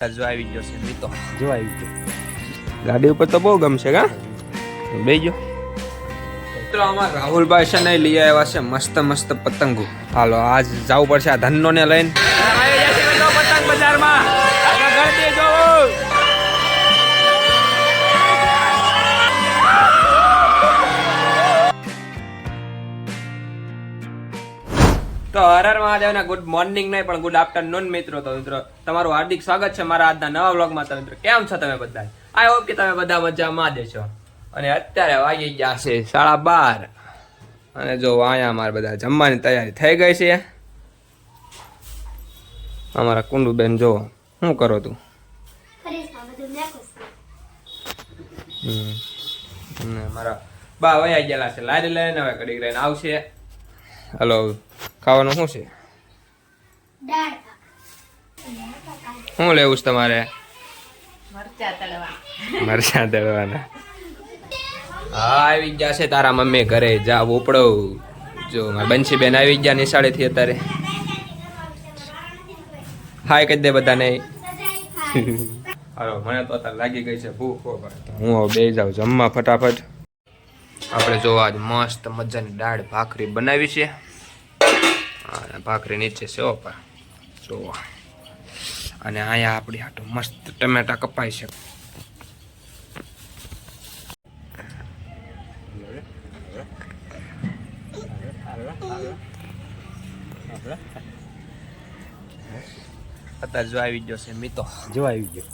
જો આવી ગયો છે મિતો જો આવી ગયો. ગાડી ઉપર તો બહુ ગમશે કા? બેજો. મિત્રો અમાર રાહુલભાઈ છે ને લઈ આવ્યા છે મસ્ત મસ્ત પતંગો. હાલો આજ જવું પડશે આ ધનનો ને લઈને. તો હરર મહાદેવના ગુડ મોર્નિંગ નહીં, પણ ગુડ આફ્ટરનૂન મિત્રો. તો મિત્રો, તમારું હાર્દિક સ્વાગત છે મારા આજના નવા વ્લોગમાં તો મિત્રો, કેમ છો તમે બધા આઈ હોપ કે તમે બધા મજામાં દેશો અને અત્યારે વાગી ગયા છે સાડા બાર. અને જો અહીંયા અમારે બધા જમવાની તૈયારી થઈ ગઈ છે. અમારા કુંડુબેન, જો, શું કરો તું? મારા બા વયા ગયેલા છે. લારી લઈને હવે કડીક લઈને આવશે. હલો ખાવાનું શું છે? શું લેવું છે તમારે? મરચા તળવાના. હા આવી ગયા છે તારા મમ્મી ઘરે. જા ઉપડો. જો મારા બંસી બેન આવી ગયા નિશાળેથી અત્યારે. હાય કહી દે બધાને. હાલો મને તો અત્યારે લાગી ગઈ છે ભૂખ તો હું હવે બે જાઉં જમવા ફટાફટ. આપણે જોવા આજ મસ્ત મજાની દાળ ભાખરી બનાવી છે. અને ભાખરી નીચે છે ઓપા જો અને અહીંયા આપણી હાટું મસ્ત ટમેટા કપાય છે. અત્યારે જો આવી ગયો છે મિતો. જો આવી ગયો.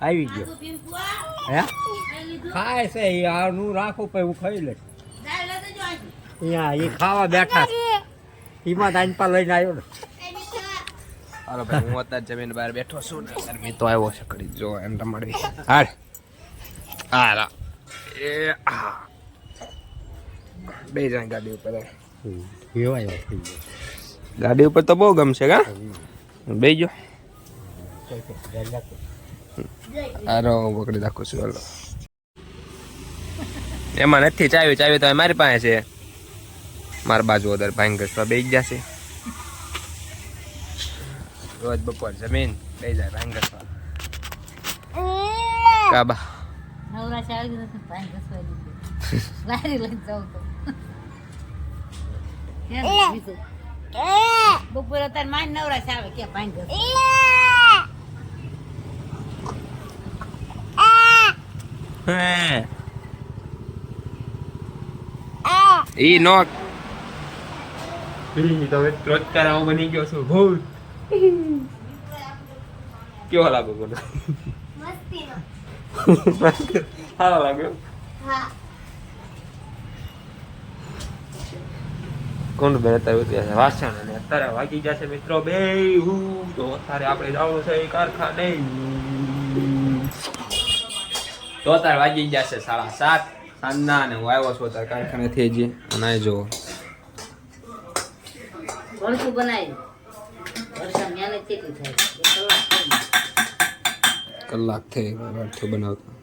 આવી ગયો. હે? ખાય છે આનું રાખું પછી હું ખાઈ લે અહીંયા એ ખાવા બેઠા છે. એમાં દાનપા લઈને આવ્યો ને. હાલો ભાઈ હું અત્યારે જમીન બહાર બેઠો છું ને અત્યારે તો આવ્યો છે કરી જો એમ તમારી હાડ હાલા. એ આ. બે જણ ગાડી ઉપર કેવાય ગાડી ઉપર તો બહુ ગમશે કા? બે જો હું પકડી રાખું છું હાલો. એમાં નથી ચાવી ચાવી તો મારી પાસે છે. મારા બાજુ વધારે ભાઈ ઘસવા બે જશે રોજ બપોર જમીન બે જાય ભાઈ ઘસવા કાબા? બપોરે અત્યારે માન નવરા આવે કે ભાઈ ઘસ ઈ નો તમે રોજ બની ગયો છું. ભૂત. કેવો લાગે બોલો સારો લાગ્યો કોણ બેન અત્યારે ઉતર્યા છે વાસણ. અને અત્યારે વાગી જશે મિત્રો બે. હું તો અત્યારે આપણે જવાનું છે કારખાને. તો અત્યારે વાગી જશે સાડા સાત. સાંજના અને હું આવ્યો છું અત્યારે કારખાનેથી જ અને અહીં જુઓ ભરતું બનાવ્યું વરસાદ મહેનત કેટલી થાય? એક કલાક થઈ. કલાક થઈ વાઠું બનાવતા.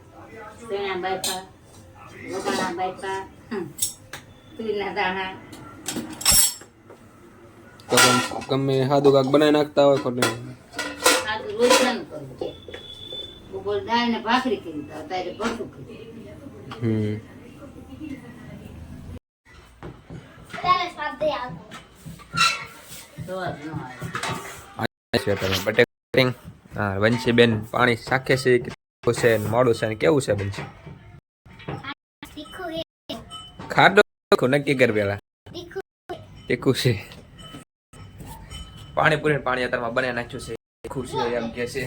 શેણા બાફા વટાણા બાફા હમ, તુરીના દાણા. તો ગમ- ગમે સાદું કાક બનાવી નાખતા હોય ખોટું. આ તો રોજ ના કરવું બપોર દાળ ને ભાખરી કરી તો અત્યારે ભરતું કર્યું હમ. સવાર ન આવે છે તમે બટેકરિંગ હા વંશી પાણી શાખે છે કેવું મોડું છે કેવું છે વંશી ખાડો નક્કી કર પેલા. તીખું છે. પાણી પૂરી પાણી અત્યારમાં બને નાખ્યું છે. તીખું છે એમ કે છે.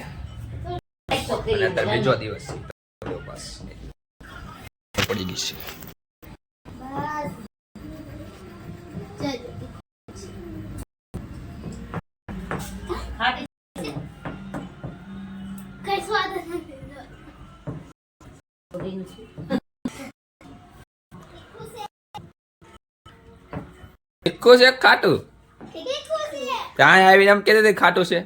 અને અત્યારે બીજો દિવસ પડી ગઈ છે. તીખું છે ખાટું? ત્યાં આવીને એમ કહેતી હતી ખાટું છે.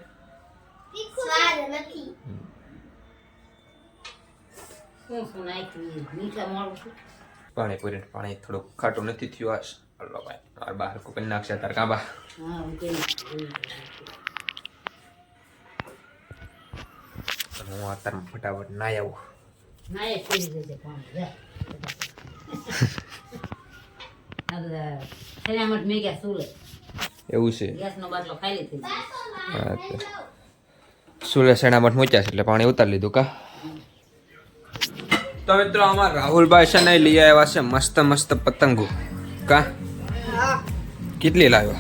પાણી પૂરી પાણી થોડુંક ખાટું નથી થયું આ હલો ભાઈ તાર બહાર કોઈ નાખશે તાર કાંબા હું અત્યારે ફટાફટ ના આવું. ના સલામત મેં ગયા સુલે. એવું છે. ગેસનો બાટલો ખાલી થઈ ગયો સુલે સેણામઠ મૂક્યા છે એટલે પાણી ઉતારી લીધું કા? તો મિત્રો અમારા રાહુલભાઈ છે ને લઈ આવ્યા છે મસ્ત મસ્ત પતંગો. કા? કેટલી લાવ્યો?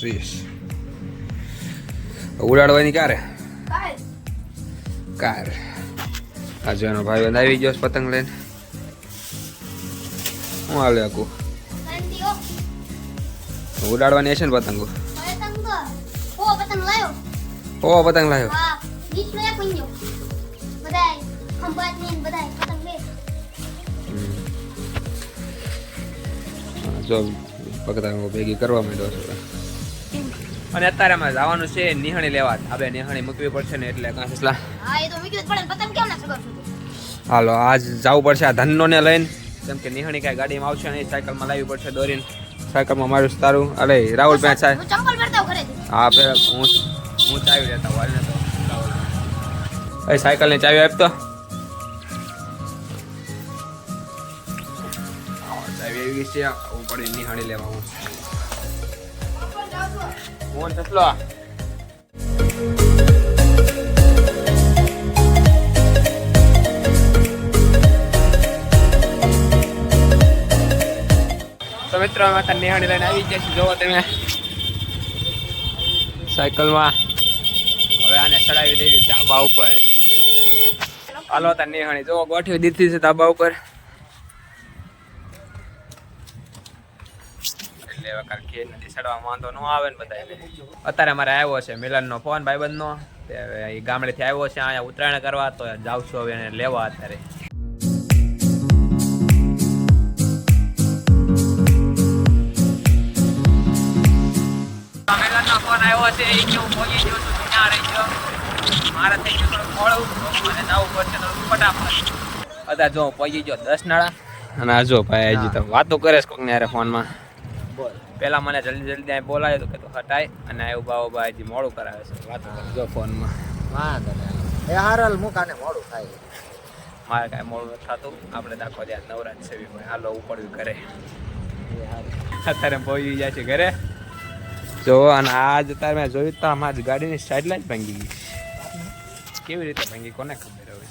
ત્રીસ. ઉડાડવાની ક્યારે કાર. આજે એનો ભાઈ બંધ આવી ગયો પતંગ લઈને. હું હાલે આખું? ઉડાડવાની હશે ને પતંગો? ઓ પતંગ. લાવ્યો હા, જો પતંગો ભેગી કરવા માંડ્યો છે. અને અત્યારે અમે જવાનું છે નિહાણી લેવા. આપણે નિહાણી મૂકવી પડશે ને એટલે કાંસલા હાલો આજ જવું પડશે આ ધનનો ને લઈને. કેમ કે નિહાણી કાંઈ ગાડીમાં આવશે નહીં સાયકલમાં લાવવી પડશે દોરીને. સાયકલમાં મારું તારું. અરે રાહુલ ભાઈ સાહેબ. હા પેલા હું હું ચાવી લેતા હોય ને એ સાયકલની ચાવી આપતો. ચાવી આવી ગઈ છે. હું પડી નિહાળી લેવા. હું ફોન કેટલો તો મિત્રો અમે નિહાળી લઈને આવી ગયા જોવો તમે. સાયકલમાં. હવે આને ચડાવી દેવી ધાબા ઉપર. હાલો, તાર જોવો ગોઠવી દીધી છે ધાબા ઉપર. એટલે હવે ખેડ નથી ચડવા, વાંધો ન આવે ને બધા અત્યારે મારે આવ્યો છે મિલનનો ફોન, ભાઈબંધનો. એ ગામડેથી આવ્યો છે, અહીંયા ઉત્તરાયણ કરવા, તો જાઉં છું હવે એને લેવા અત્યારે. આવ્યો છે એ કે હું પહોંચી ગયો છું ત્યાં રહી ગયો. મારે થઈ ગયું થોડું મોડું અને જવું પડશે થોડું ફટાફટ. અત્યારે જો પહોંચી ગયો દસ નાળા. અને આ જો ભાઈ હજી તો વાતો કરે છે કોકને યારે ફોનમાં. પેલા મને જલ્દી જલ્દી અહીં બોલાય તો કે તો હટાય અને આ ઊભા ઊભા હજી મોડું કરાવે છે. વાતો કરે જો ફોનમાં. વાંધો નહીં એ હારલ મુકાને મોડું થાય? મારે કાંઈ મોડું નથી થતું. આપણે દાખવા ત્યાં નવરાજ છે ભાઈ હાલો ઉપડ્યું ઘરે. અત્યારે પહોંચી જાય છે ઘરે. જો અને આજ અત્યારે મેં જોયું તો અમારી ગાડીની સાઈડ લાઈટ ભાંગી ગઈ. કેવી રીતે ભાંગી કોને ખબર હવે?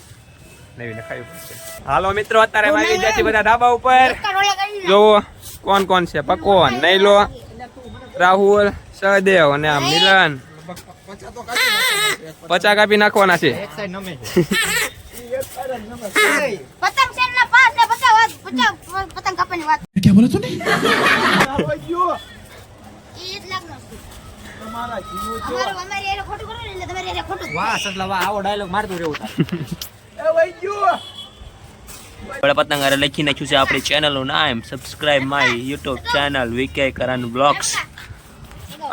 નવી નખાવી પડશે હાલો મિત્રો અત્યારે વાગી આવી ગયા છીએ બધા ધાબા ઉપર. જોવો કોણ કોણ છે? પકવાન નૈલો રાહુલ સહદેવ અને આ મિલન. પચા કાપી નાખવાના છે. પતંગ કાપવાની વાત. અમારું અમારે એને ખોટું કરવું એટલે તમારે એને ખોટું. વાહ સસલા વાહ આવો ડાયલોગ મારતું રહેવું થાય આપણે પતંગ હારે લખી નાખ્યું છે આપણી ચેનલનું નામ. Subscribe my YouTube channel Vike Karan blogs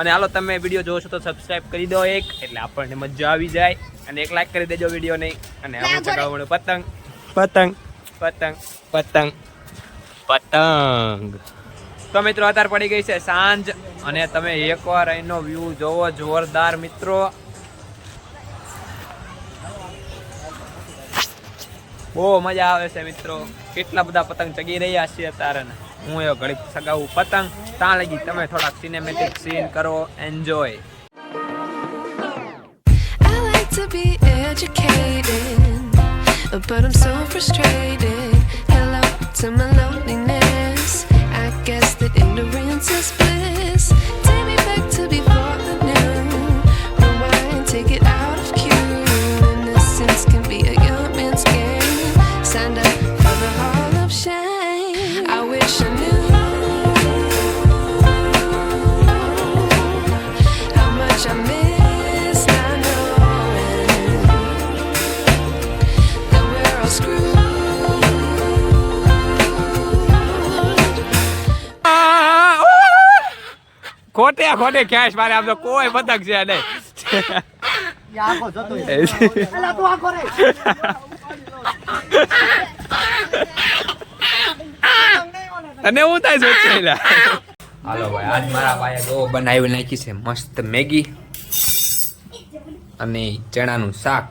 અને હાલો તમે વીડિયો જોવો છો તો સબસ્ક્રાઇબ કરી દો એક એટલે આપણને મજા આવી જાય. અને એક લાઈક કરી દેજો વીડિયો નહીં અને ચગાવવાનું પતંગ. પતંગ. પતંગ પતંગ પતંગ. તો મિત્રો અત્યારે પડી ગઈ છે સાંજ. અને તમે એકવાર અહીંનો વ્યૂ જોવો, જોરદાર મિત્રો. બહુ મજા આવે છે મિત્રો. કેટલા બધા પતંગ ચગી રહ્યા છે અત્યારે હું એ ઘડીક સગાવું. પતંગ ત્યાં લગી. તમે થોડાક સિનેમેટિક સીન કરો. Enjoy but I'm so frustrated. ખોટે ખોટે ખેંચ મારે આમ તો કોઈ પતંગ છે નહીં. અને તને હું થાય છે હાલો ભાઈ આજ મારા ભાઈએ ગો બનાવી નાખી છે મસ્ત મેગી અને ચણાનું શાક.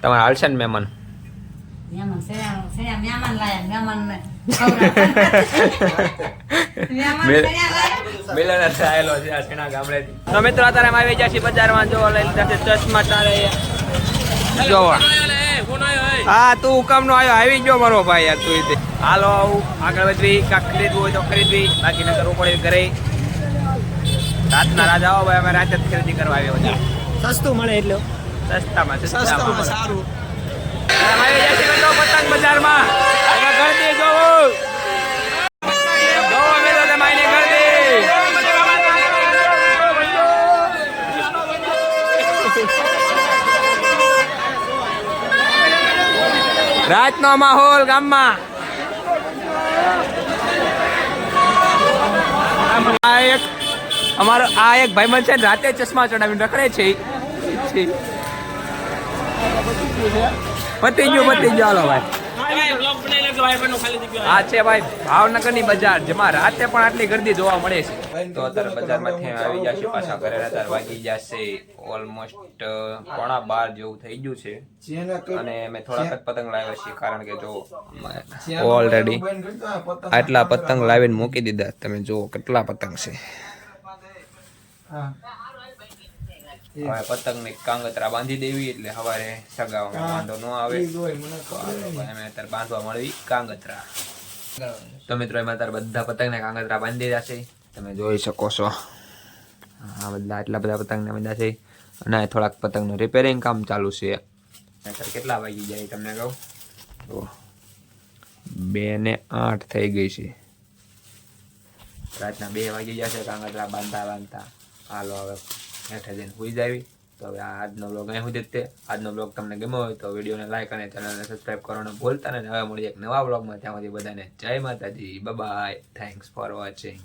તમારે હાલશે ને મહેમાન? મહેમાન લાયા મહેમાનને મહેમાન મેં- મિલન થયેલો છે આ સેના ગામડેથી તો મિત્રો અત્યારે અમે આવી ગયા બજારમાં જો લઈ લીધા ચશ્મા તારે જોવા હા તું હુકમ નો આવ્યો આવી ગયો મારો ભાઈ યાર તું રીતે હાલો આવું આગળ વધવી કાંક ખરીદવું હોય તો ખરીદવી બાકી ન કરવું પડે ઘરે રાતના રાજા આવો ભાઈ અમે રાતે જ ખરીદી કરવા આવ્યા બધા સસ્તું મળે એટલે સસ્તામાં સસ્તામાં સારું રાતનો માહોલ ગામમાં. આ એક, અમારો, આ એક ભાઈબંધ છે રાતે ચશ્મા ચડાવીને રખડે છે. છે. પતી ગયું પતી ગયું. હાલો ભાઈ. આ છે ભાઈ ભાવનગરની બજાર જેમાં રાતે પણ આટલી ગરદી જોવા મળે છે. તો અત્યારે બજારમાંથી આવી જશે પાછા ઘરે અત્યારે વાગી જશે ઓલમોસ્ટ પોણા બાર જેવું થઈ ગયું છે. અને અમે થોડાક જ પતંગ લાવ્યા છીએ કારણ કે જો ઓલરેડી આટલા પતંગ લાવીને મૂકી દીધા. તમે જુઓ કેટલા પતંગ છે. હવે પતંગ ને કાંગતરા બાંધી દેવી એટલે સવારે સગાવામાં વાંધો ન આવે. અમે અત્યારે બાંધવા મળવી કાંગતરા. તો મિત્રો એમાં અત્યારે બધા પતંગને કાંગતરા બાંધી દીધા છે. તમે જોઈ શકો છો. આ બધા આટલા બધા પતંગને બધા છે. અને થોડાક પતંગનું રિપેરિંગ કામ ચાલુ છે. કેટલા વાગી જાય તમને કહું? તો બે ને આઠ થઈ ગઈ છે. રાતના બે વાગી જશે કાંગતરા બાંધતા બાંધતા. હાલો હવે. હેઠે જઈને સુઈ જાવી. તો હવે આજનો બ્લોગ અહીં સુધી તે. આજનો બ્લોગ તમને ગમ્યો હોય તો વિડીયોને લાઈક અને ચેનલને સબસ્ક્રાઈબ કરવાનું ભૂલતા નહીં. હવે મળીએ એક નવા બ્લોગમાં ત્યાં સુધી બધાને જય માતાજી. Bye thanks for watching.